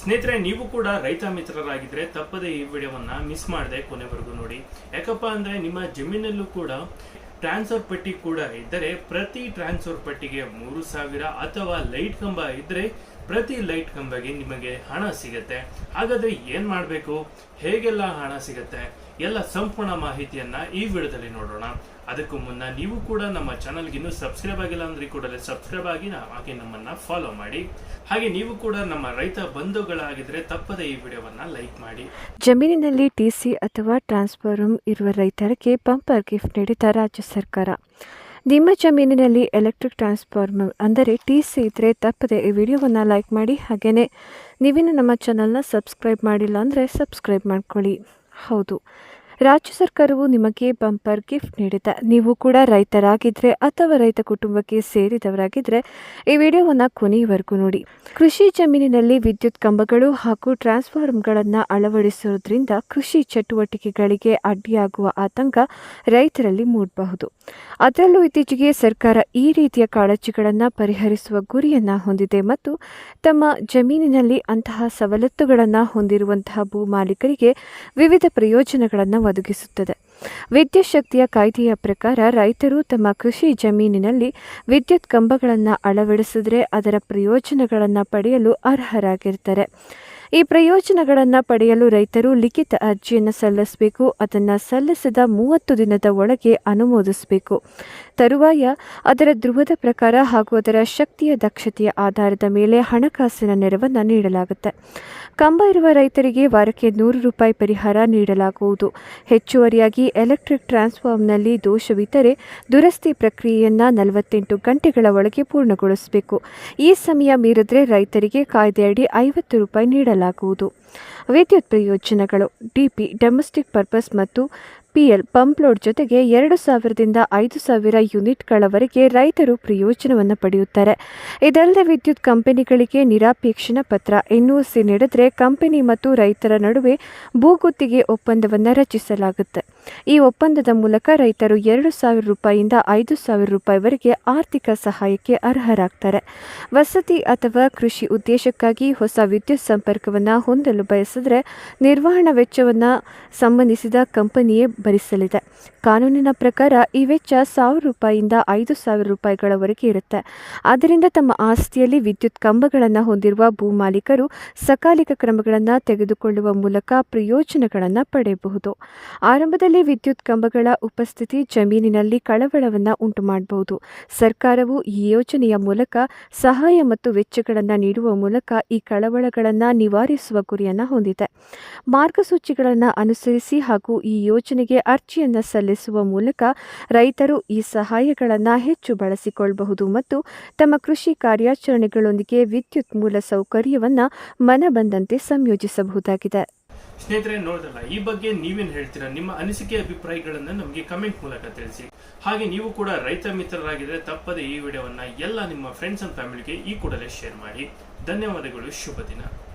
ಸ್ನೇಹಿತರೆ, ನೀವು ಕೂಡ ರೈತ ಮಿತ್ರರಾಗಿದ್ರೆ ತಪ್ಪದೆ ಈ ವಿಡಿಯೋವನ್ನ ಮಿಸ್ ಮಾಡದೆ ಕೊನೆವರೆಗೂ ನೋಡಿ. ಯಾಕಪ್ಪ ಅಂದ್ರೆ ನಿಮ್ಮ ಜಮೀನಲ್ಲೂ ಕೂಡ ಟ್ರಾನ್ಸ್ಫರ್ ಪಟ್ಟಿ ಕೂಡ ಇದ್ದರೆ ಪ್ರತಿ ಟ್ರಾನ್ಸ್ಫರ್ ಪಟ್ಟಿಗೆ ಮೂರು ಸಾವಿರ ಅಥವಾ ಲೈಟ್ ಕಂಬ ಇದ್ರೆ ಪ್ರತಿ ಲೈಟ್ ಕಂಬಗೆ ನಿಮಗೆ ಹಣ ಸಿಗುತ್ತೆ. ಹಾಗಾದ್ರೆ ಏನು ಮಾಡಬೇಕು? ಹೇಗೆಲ್ಲ ಹಣ ಸಿಗುತ್ತೆ? ಎಲ್ಲ ಸಂಪೂರ್ಣ ಮಾಹಿತಿಯನ್ನ ಈ ವಿಡಿಯೋದಲ್ಲಿ ನೋಡೋಣ. ಅದಕ್ಕೂ ಮುನ್ನ ನೀವು ಕೂಡ ನಮ್ಮ ಚಾನಲ್ಗೆ ಇನ್ನೂ ಸಬ್ಸ್ಕ್ರೈಬ್ ಆಗಿಲ್ಲ ಅಂದ್ರೆ ಕೂಡಲೇ ಸಬ್ಸ್ಕ್ರೈಬ್ ಆಗಿ ಹಾಗೆ ನಮ್ಮನ್ನ ಫಾಲೋ ಮಾಡಿ. ಹಾಗೆ ನೀವು ಕೂಡ ನಮ್ಮ ರೈತ ಬಂಧುಗಳಾಗಿದ್ರೆ ತಪ್ಪದೆ ಈ ವಿಡಿಯೋವನ್ನ ಲೈಕ್ ಮಾಡಿ. ಜಮೀನಿನಲ್ಲಿ ಟಿಸಿ ಅಥವಾ ಟ್ರಾನ್ಸ್ಫಾರ್ಮ್ ಇರುವ ರೈತರಿಗೆ ಪಂಪರ್ ಗಿಫ್ಟ್ ನೀಡಿದ ರಾಜ್ಯ ಸರ್ಕಾರ. ನಿಮ್ಮ ಜಮೀನಿನಲ್ಲಿ ಎಲೆಕ್ಟ್ರಿಕ್ ಟ್ರಾನ್ಸ್ಫಾರ್ಮರ್ ಅಂದರೆ ಟಿ ಸಿ ಇದ್ದರೆ ತಪ್ಪದೆ ಈ ವಿಡಿಯೋವನ್ನು ಲೈಕ್ ಮಾಡಿ ಹಾಗೆಯೇ ನೀವಿನ್ನು ನಮ್ಮ ಚಾನಲ್ನ ಸಬ್ಸ್ಕ್ರೈಬ್ ಮಾಡಿಲ್ಲ ಅಂದರೆ ಸಬ್ಸ್ಕ್ರೈಬ್ ಮಾಡ್ಕೊಳ್ಳಿ. ಹೌದು. ರಾಜ್ಯ ಸರ್ಕಾರವು ನಿಮಗೆ ಬಂಪರ್ ಗಿಫ್ಟ್ ನೀಡಿದೆ. ನೀವು ಕೂಡ ರೈತರಾಗಿದ್ದರೆ ಅಥವಾ ರೈತ ಕುಟುಂಬಕ್ಕೆ ಸೇರಿದವರಾಗಿದ್ದರೆ ಈ ವಿಡಿಯೋವನ್ನು ಕೊನೆಯವರೆಗೂ ನೋಡಿ. ಕೃಷಿ ಜಮೀನಿನಲ್ಲಿ ವಿದ್ಯುತ್ ಕಂಬಗಳು ಹಾಗೂ ಟ್ರಾನ್ಸ್ಫಾರ್ಮ್ಗಳನ್ನು ಅಳವಡಿಸುವುದರಿಂದ ಕೃಷಿ ಚಟುವಟಿಕೆಗಳಿಗೆ ಅಡ್ಡಿಯಾಗುವ ಆತಂಕ ರೈತರಲ್ಲಿ ಮೂಡಬಹುದು. ಅದರಲ್ಲೂ ಇತ್ತೀಚೆಗೆ ಸರ್ಕಾರ ಈ ರೀತಿಯ ಕಾಳಜಿಗಳನ್ನು ಪರಿಹರಿಸುವ ಗುರಿಯನ್ನು ಹೊಂದಿದೆ ಮತ್ತು ತಮ್ಮ ಜಮೀನಿನಲ್ಲಿ ಅಂತಹ ಸವಲತ್ತುಗಳನ್ನು ಹೊಂದಿರುವಂತಹ ಭೂ ಮಾಲೀಕರಿಗೆ ವಿವಿಧ ಪ್ರಯೋಜನಗಳನ್ನು ಒದಗಿಸುತ್ತದೆ ವಿದ್ಯುತ್ ಶಕ್ತಿಯ ಕಾಯ್ದೆಯ ಪ್ರಕಾರ ರೈತರು ತಮ್ಮ ಕೃಷಿ ಜಮೀನಿನಲ್ಲಿ ವಿದ್ಯುತ್ ಕಂಬಗಳನ್ನು ಅಳವಡಿಸಿದರೆ ಅದರ ಪ್ರಯೋಜನಗಳನ್ನು ಪಡೆಯಲು ಅರ್ಹರಾಗಿರ್ತಾರೆ. ಈ ಪ್ರಯೋಜನಗಳನ್ನು ಪಡೆಯಲು ರೈತರು ಲಿಖಿತ ಅರ್ಜಿಯನ್ನು ಸಲ್ಲಿಸಬೇಕು, ಅದನ್ನು ಸಲ್ಲಿಸಿದ ಮೂವತ್ತು ದಿನದ ಒಳಗೆ ಅನುಮೋದಿಸಬೇಕು. ತರುವಾಯ ಅದರ ಧ್ರುವದ ಪ್ರಕಾರ ಹಾಗೂ ಅದರ ಶಕ್ತಿಯ ದಕ್ಷತೆಯ ಆಧಾರದ ಮೇಲೆ ಹಣಕಾಸಿನ ನೆರವನ್ನು ನೀಡಲಾಗುತ್ತೆ. ಕಂಬ ಇರುವ ರೈತರಿಗೆ ವಾರಕ್ಕೆ ನೂರು ರೂಪಾಯಿ ಪರಿಹಾರ ನೀಡಲಾಗುವುದು. ಹೆಚ್ಚುವರಿಯಾಗಿ ಎಲೆಕ್ಟ್ರಿಕ್ ಟ್ರಾನ್ಸ್ಫಾರ್ಮ್ನಲ್ಲಿ ದೋಷವಿದ್ದರೆ ದುರಸ್ತಿ ಪ್ರಕ್ರಿಯೆಯನ್ನು ನಲವತ್ತೆಂಟು ಗಂಟೆಗಳ ಒಳಗೆ ಪೂರ್ಣಗೊಳಿಸಬೇಕು. ಈ ಸಮಯ ಮೀರಿದ್ರೆ ರೈತರಿಗೆ ಕಾಯ್ದೆಯಡಿ ಐವತ್ತು ರೂಪಾಯಿ ನೀಡಲಾಗುವುದು ವಿದ್ಯುತ್ ಪ್ರಯೋಜನಗಳು, ಡಿಪಿ, ಡೊಮೆಸ್ಟಿಕ್ ಪರ್ಪಸ್ ಮತ್ತು ಪಿಎಲ್ ಪಂಪ್ ಲೋಡ್ ಜೊತೆಗೆ ಎರಡು ಸಾವಿರದಿಂದ ಐದು ಸಾವಿರ ಯೂನಿಟ್ಗಳವರೆಗೆ ರೈತರು ಪ್ರಯೋಜನವನ್ನು ಪಡೆಯುತ್ತಾರೆ. ಇದಲ್ಲದೆ ವಿದ್ಯುತ್ ಕಂಪನಿಗಳಿಗೆ ನಿರಾಪೇಕ್ಷಣ ಪತ್ರ ಎನ್ಒಸಿ ನೀಡಿದ್ರೆ ಕಂಪನಿ ಮತ್ತು ರೈತರ ನಡುವೆ ಭೂಗುತ್ತಿಗೆ ಒಪ್ಪಂದವನ್ನು ರಚಿಸಲಾಗುತ್ತೆ. ಈ ಒಪ್ಪಂದದ ಮೂಲಕ ರೈತರು ಎರಡು ಸಾವಿರ ರೂಪಾಯಿಯಿಂದ ಐದು ಸಾವಿರ ರೂಪಾಯಿವರೆಗೆ ಆರ್ಥಿಕ ಸಹಾಯಕ್ಕೆ ಅರ್ಹರಾಗ್ತಾರೆ. ವಸತಿ ಅಥವಾ ಕೃಷಿ ಉದ್ದೇಶಕ್ಕಾಗಿ ಹೊಸ ವಿದ್ಯುತ್ ಸಂಪರ್ಕವನ್ನು ಹೊಂದಲು ಬಯಸಿದ್ರೆ ನಿರ್ವಹಣಾ ವೆಚ್ಚವನ್ನು ಸಂಬಂಧಿಸಿದ ಕಂಪನಿಯೇ ಭರಿಸಲಿದೆ. ಕಾನೂನಿನ ಪ್ರಕಾರ ಈ ವೆಚ್ಚ ಸಾವಿರ ರೂಪಾಯಿಯಿಂದ ಐದು ಸಾವಿರ ರೂಪಾಯಿಗಳವರೆಗೆ ಇರುತ್ತೆ. ಆದ್ದರಿಂದ ತಮ್ಮ ಆಸ್ತಿಯಲ್ಲಿ ವಿದ್ಯುತ್ ಕಂಬಗಳನ್ನು ಹೊಂದಿರುವ ಭೂ ಮಾಲೀಕರು ಸಕಾಲಿಕ ಕ್ರಮಗಳನ್ನು ತೆಗೆದುಕೊಳ್ಳುವ ಮೂಲಕ ಪ್ರಯೋಜನಗಳನ್ನು ಪಡೆಯಬಹುದು. ಆರಂಭದಲ್ಲಿ ವಿದ್ಯುತ್ ಕಂಬಗಳ ಉಪಸ್ಥಿತಿ ಜಮೀನಿನಲ್ಲಿ ಕಳವಳವನ್ನು ಉಂಟು ಮಾಡಬಹುದು ಸರ್ಕಾರವು ಈ ಯೋಜನೆಯ ಮೂಲಕ ಸಹಾಯ ಮತ್ತು ವೆಚ್ಚಗಳನ್ನು ನೀಡುವ ಮೂಲಕ ಈ ಕಳವಳಗಳನ್ನು ನಿವಾರಿಸುವ ಗುರಿಯನ್ನು ಹೊಂದಿದೆ. ಮಾರ್ಗಸೂಚಿಗಳನ್ನು ಅನುಸರಿಸಿ ಹಾಗೂ ಈ ಯೋಜನೆಗೆ ಅರ್ಜಿಯನ್ನು ಸಲ್ಲಿಸುವ ಮೂಲಕ ರೈತರು ಈ ಸಹಾಯಗಳನ್ನು ಹೆಚ್ಚು ಬಳಸಿಕೊಳ್ಳಬಹುದು ಮತ್ತು ತಮ್ಮ ಕೃಷಿ ಕಾರ್ಯಾಚರಣೆಗಳೊಂದಿಗೆ ವಿದ್ಯುತ್ ಮೂಲ ಸೌಕರ್ಯವನ್ನು ಮನಬಂದಂತೆ ಸಂಯೋಜಿಸಬಹುದಾಗಿದೆ. ಸ್ನೇಹಿತರೆ, ನೋಡಿದ್ರಲ್ಲ, ಈ ಬಗ್ಗೆ ನೀವೇನ್ ಹೇಳ್ತೀರಾ? ನಿಮ್ಮ ಅನಿಸಿಕೆ, ಅಭಿಪ್ರಾಯಗಳನ್ನು ನಮಗೆ ಕಮೆಂಟ್ ಮೂಲಕ ತಿಳಿಸಿ. ಹಾಗೆ ನೀವು ಕೂಡ ರೈತ ಮಿತ್ರರಾಗಿದ್ದರೆ ತಪ್ಪದೆ ಈ ವಿಡಿಯೋವನ್ನ ಎಲ್ಲ ನಿಮ್ಮ ಫ್ರೆಂಡ್ಸ್ ಅಂಡ್ ಫ್ಯಾಮಿಲಿಗೆ ಈ ಕೂಡಲೇ ಶೇರ್ ಮಾಡಿ. ಧನ್ಯವಾದಗಳು, ಶುಭ ದಿನ.